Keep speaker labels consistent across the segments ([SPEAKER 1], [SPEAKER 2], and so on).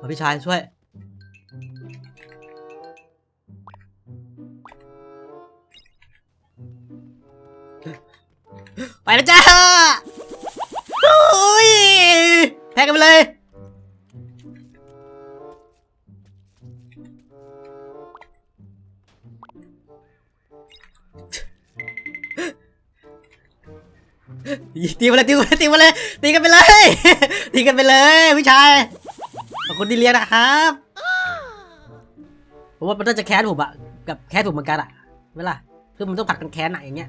[SPEAKER 1] มาพี่ชายช่วย ไปแล้วจ้าโอ้ยแทงกันไปเลยตีมาเลยตีมาเลยตีมาเลยตีกันไปเลยตีกันไปเลยพี่ชาย คนที่เลี้ยงนะครับผมว่ามันน่าจะแค้นผมอะกับแค้นผมเหมือนกันอะเวลาคือมันต้องผัดกันแค้นอะอย่างเงี้ย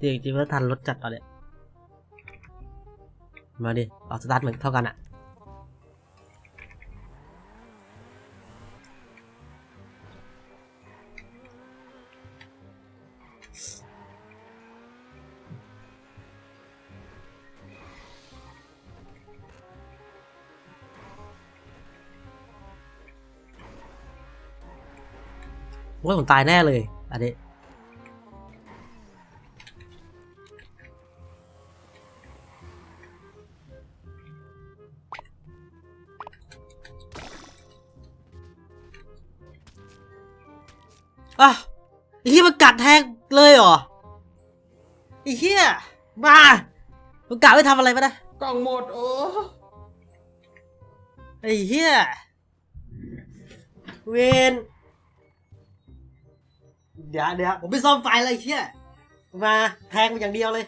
[SPEAKER 1] จริงจริงๆแล้วทันรถจัดตอนเนี้ยมาดิออกสตาร์ทเหมือนเท่ากันอะว่าผมตายแน่เลยอันนี้ อะไอ้เหี้ยมันกัดแทงเลยเหรอไอ้เหี้ยมามันกัดไม่ทำอะไรมานะ
[SPEAKER 2] กล่องหมดโอ้
[SPEAKER 1] ไอ้เหี้ยเวนเดี๋ยวเดี๋ยวผมไปซ่อมไฟเลยไอ้เหี้ยมาแทงมันอย่างเดียวเลย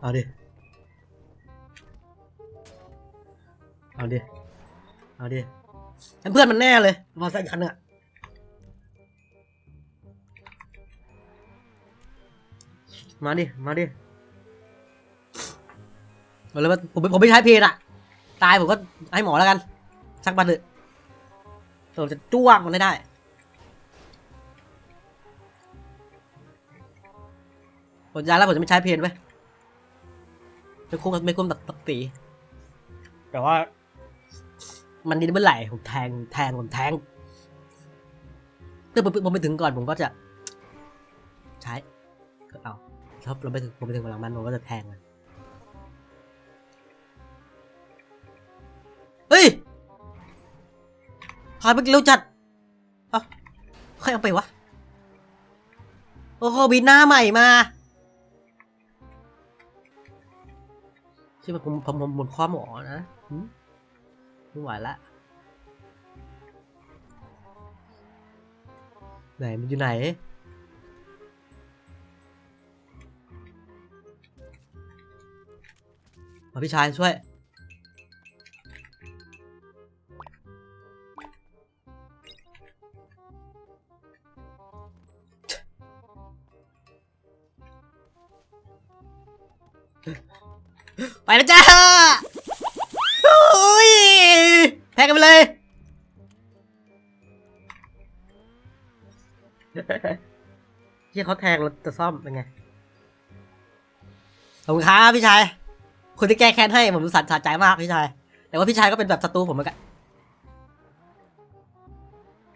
[SPEAKER 1] เอาดิ เอาดิ เอาดิงั้นเพื่อนมันแน่เลยมอไซค์คันหนึงอะมาดิ มาดิมาเลยว่าผมผมไม่ใช้เพลอะตายผมก็ให้หมอแล้วกัน ชักบัตรเถอะผมจะจ้วงมันให้ได้ ผมย้ายแล้วผมจะไม่ใช้เพนไว้ไม่คุ้มไม่คุ้มตักตักตีแต่ว่า มันนี่เมื่อไหร่ผมแทงแทงผมแทงถ้าผมผมไปถึงก่อนผมก็จะ ใช้ก็เอาถ้าเราไปถึงผมไปถึงหลังมันผมก็จะแทงมันเฮ้ยหายไปเร็วจัดเอ้าใครเอาไปวะ โอ้โหบินหน้าใหม่มา ชื่อมันผมผมผมหมดความหมอนะหืมไม่ไหวละ ไหนมันอยู่ไหนมาพี่ชายช่วย ไปแล้วจ้าโอ้ยแทงกันไปเลยที่เขาแทงรถจะซ่อมเป็นไงขอบคุณครับพี่ชายคุณที่แก้แค้นให้ผมสันสะใจมากพี่ชาย แต่ว่าพี่ชายก็เป็นแบบศัตรูผมเหมือนกัน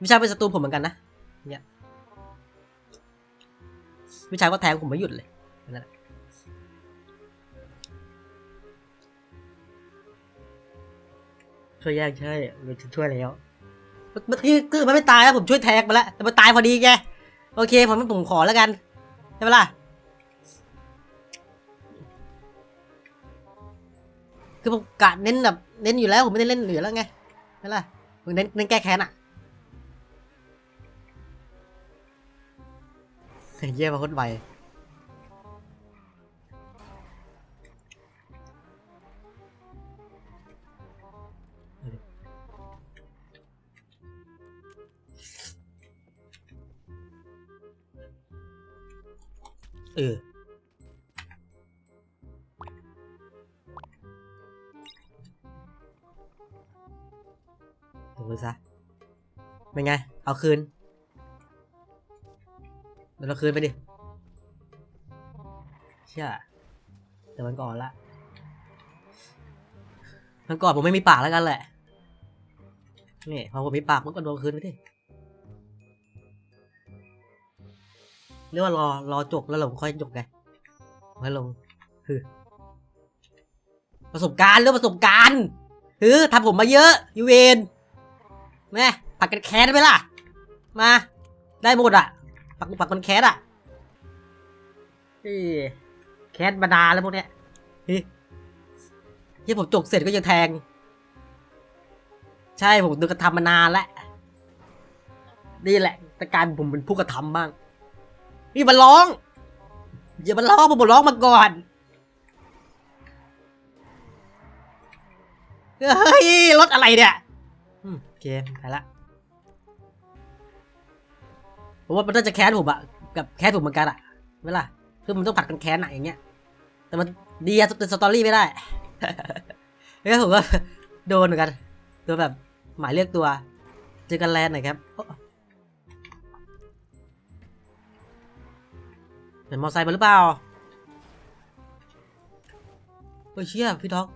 [SPEAKER 1] พี่ชายเป็นศัตรูผมเหมือนกันนะ เนี่ย พี่ชายก็แทงผมไม่หยุดเลยนั่นแหละ ช่วยแยกใช่เราจะช่วยแล้วเมื่อกี้คือมันไม่ตายแล้วผมช่วยแทงมาแล้วแต่มันตายพอดีไงโอเคผมผมขอแล้วกันใช่ไหมล่ะคือผมกะเน้นแบบเน้นอยู่แล้วผมไม่ได้เล่นเหลือแล้วไงใช่ไหมล่ะผมเน้นเน้นแก้แค้นอะเยี่ยมมาโคตรไว เออถูซะ เป็นไง เอาคืนเดี๋ยวเราคืนไปดิ เชื่อแต่มันก่อนละ มันก่อนผมไม่มีปากแล้วกันแหละ นี่พอผมมีปากมันก็โดนคืนไปดิ เรียกว่ารอรอจกแล้วเราค่อยจกไงค่ลงคือประสบการณ์เรื่องประสบการณ์คือทำผมมาเยอะยูเวนแม่ผักกันแคสได้ไหมล่ะ มา ได้หมดอะผักผักกันแคสอะแคสมานาแล้วพวกเนี้ยเฮ้ยที่ผมจกเสร็จก็ยังแทง ใช่ผมดูกระทำมานานแล้วนี่แหละแต่การผมเป็นผู้กระทำบ้าง นี่มันร้อง อย่ามาร้องผมบอกร้องมาก่อน เฮ้ยรถอะไรเนี่ยโอเคไปละผมว่ามันน่าจะแค้นผมอะกับแค้นผมเหมือนกันอะเวลาคือมันต้องผัดกันแค้นอะอย่างเงี้ย แต่มันดีอะเป็นสตอรี่ไม่ได้แล้วผมก็โดนเหมือนกันโดนแบบหมายเรียกตัว เจอกันแลนด์หน่อยครับ เห็นมอไซค์มาหรือเปล่าเฮ้ยเชี่ยพี่ท็อก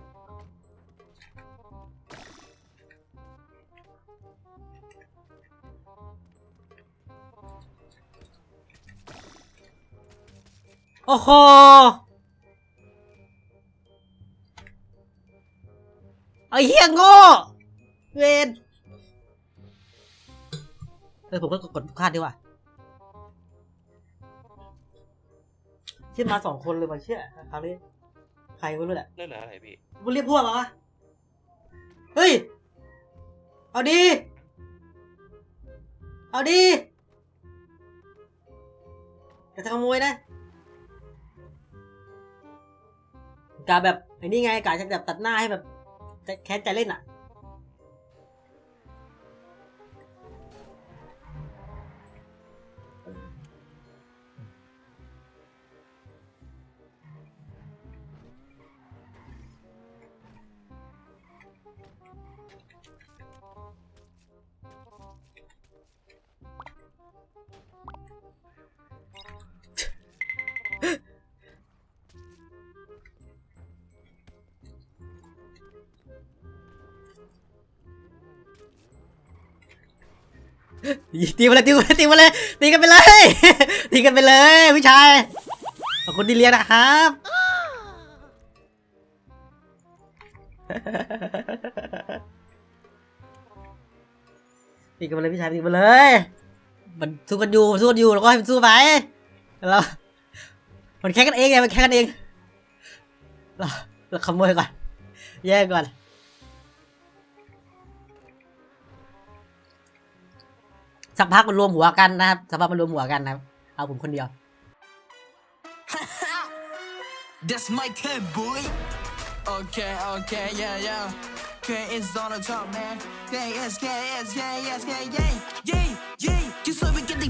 [SPEAKER 1] โอ้โหไอ้เหี้ยโง่เวนเออผมก็กดพลาดดีกว่า เชื่อมาสองคนเลยมาเชื่อคราวนี้ใครไม่รู้แหละ
[SPEAKER 2] เรื่องเหลืออะไรพี่
[SPEAKER 1] มึงเรียกพวกเหรอวะเฮ้ย เอาดี เอาดีอย่าจะขโมยนะกาแบบไอ้นี่ไงกาจะแบบตัดหน้าให้แบบจะแค้นใจเล่นอะ ตีมาเลยตีมาเลยตีมาเลยตีกันไปเลยตีกันไปเลยพี่ชายขอบคุณที่เลี้ยงนะครับตีกันมาเลยพี่ชายตีมาเลย มันสู้กันอยู่สู้กันอยู่แล้วก็ให้มันสู้ไปแล้วมันแข่งกันเองไงมันแข่งกันเองเราเราขโมยก่อนแย่ก่อน สักพักมันรวมหัวกันนะครับสักพักมันรวมหัวกันนะครับ เอาผมคนเดียว
[SPEAKER 2] That's my turn, boy. Okay, okay, yeah, yeah. K is on the top, man. Yeah, yes, K is K yes, yeah, yeah, yeah, yeah. Just so we get the